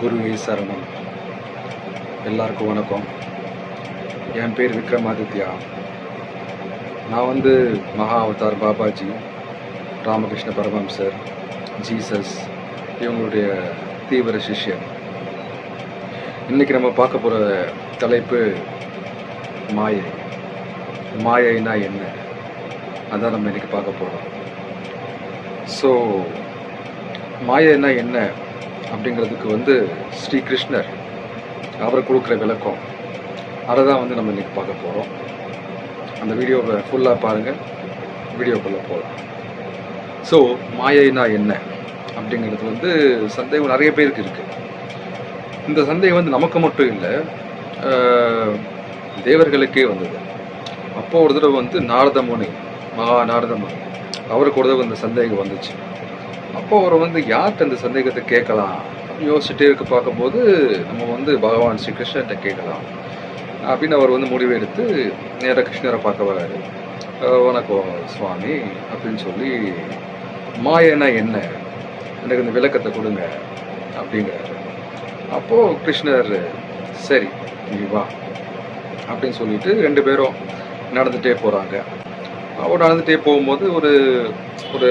குருவே சரணம். எல்லாருக்கும் வணக்கம். என் பேர் விக்ரமாதித்யா. நான் வந்து மகா அவதார் பாபாஜி ராமகிருஷ்ண பரமம்சர் ஜீசஸ் இவங்களுடைய தீவிர சிஷ்யன். இன்னைக்கு நம்ம பார்க்க போகிற தலைப்பு மாயை. மாயைனா என்ன? அதான் நம்ம இன்றைக்கி பார்க்க போகிறோம் ஸோ மாயைனா என்ன? அப்படிங்கிறதுக்கு வந்து ஸ்ரீ கிருஷ்ணர் அவர் கொடுக்குற விளக்கம். அதை தான் வந்து நம்ம இன்றைக்கி பார்க்க போகிறோம் அந்த வீடியோவை ஃபுல்லாக பாருங்கள் வீடியோக்குள்ளே போகலாம் ஸோ மாயைனா என்ன? அப்படிங்கிறது வந்து சந்தேகம் நிறைய பேருக்கு இருக்குது இந்த சந்தேகம் வந்து நமக்கு மட்டும் இல்லை தேவர்களுக்கே வந்தது. அப்போது ஒரு தடவை வந்து நாரத முனி மகா நாரத முனி அவருக்கு ஒரு தடவை இந்த சந்தேகம் வந்துச்சு. அப்போ அவரை வந்து யார்கிட்ட இந்த சந்தேகத்தை கேட்கலாம்? அப்படின்னு யோசிச்சுட்டே இருக்க பார்க்கும்போது நம்ம வந்து பகவான் ஸ்ரீ கிருஷ்ணர்கிட்ட கேட்கலாம். அப்படின்னு அவர் வந்து முடிவெடுத்து நேராக கிருஷ்ணரை பார்க்க வராரு. வணக்கம் சுவாமி அப்படின்னு சொல்லி மாயனா என்ன? எனக்கு இந்த விளக்கத்தை கொடுங்க அப்படிங்கிறாரு. அப்போது கிருஷ்ணர் சரி நீ வா அப்படின்னு சொல்லிட்டு ரெண்டு பேரும் நடந்துகிட்டே போகிறாங்க அவர் நடந்துகிட்டே போகும்போது ஒரு ஒரு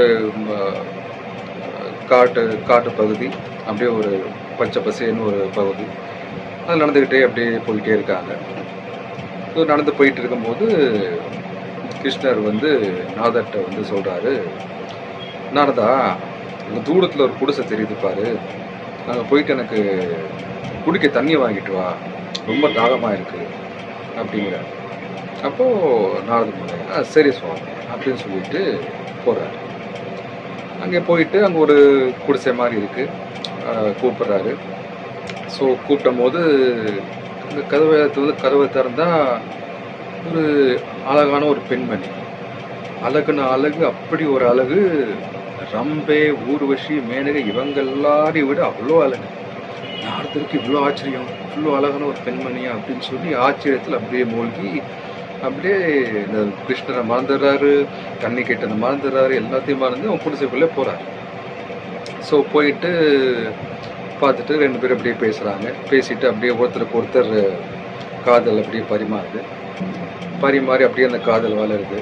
காட்டு காட்டு பகுதி அப்படியே ஒரு பச்சை பசேன்னு ஒரு பகுதி. அது நடந்துக்கிட்டே அப்படியே போயிட்டே இருக்காங்க. ஸோ நடந்து போயிட்டு இருக்கும்போது கிருஷ்ணர் வந்து நாதர்கிட்ட வந்து சொல்கிறாரு நாரதா இந்த தூரத்தில் ஒரு குடிசை தெரியுது பாரு. அங்கே போயிட்டு எனக்கு குடிக்க தண்ணி வாங்கிட்டு வா. ரொம்ப தாகமாக இருக்குது அப்படிங்கிற. அப்போது நாரத சரி சுவாமி அப்படின்னு சொல்லிட்டு போகிறார் அங்கே போயிட்டு அங்கே ஒரு குடிசை மாதிரி இருக்குது கூப்பிட்றாரு. ஸோ கூப்பிடும் போது அந்த கதவை வந்து கதவை திறந்தால் ஒரு அழகான ஒரு பெண்மணி. அழகுன அழகு அப்படி ஒரு அழகு. ரம்பே ஊர்வஷி மேனகை இவங்க எல்லாரையும் விட அவ்வளோ அழகு. யாருக்கு இவ்வளோ ஆச்சரியம்? இவ்வளோ அழகான ஒரு பெண்மணியா அப்படின்னு சொல்லி ஆச்சரியத்தில் அப்படியே மூழ்கி அப்படியே இந்த கிருஷ்ணரை மறந்துடுறாரு தண்ணி கேட்டதை மறந்துடுறாரு எல்லாத்தையும் மறந்து அவன் குடிசைக்குள்ளே போகிறாரு ஸோ போயிட்டு பார்த்துட்டு ரெண்டு பேரும் அப்படியே பேசுகிறாங்க பேசிட்டு அப்படியே ஒருத்தருக்கு ஒருத்தர் காதல் அப்படியே பரிமாறுது. பரிமாறி அப்படியே அந்த காதல் வளருது.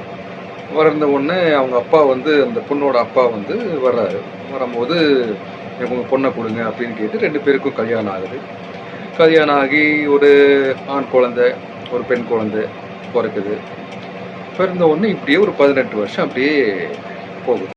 வளர்ந்த உடனே அவங்க அப்பா வந்து அந்த பொண்ணோட அப்பா வந்து வர்றாரு. வரும்போது உங்கள் பொண்ணை கொடுங்க அப்படின்னு கேட்டு ரெண்டு பேருக்கும் கல்யாணம் ஆகுது. கல்யாணம் ஆகி ஒரு ஆண் குழந்தை ஒரு பெண் குழந்தை. பிறக்குது இருந்த ஒன்று இப்படியே ஒரு பதினெட்டு வருஷம் அப்படியே போகுது.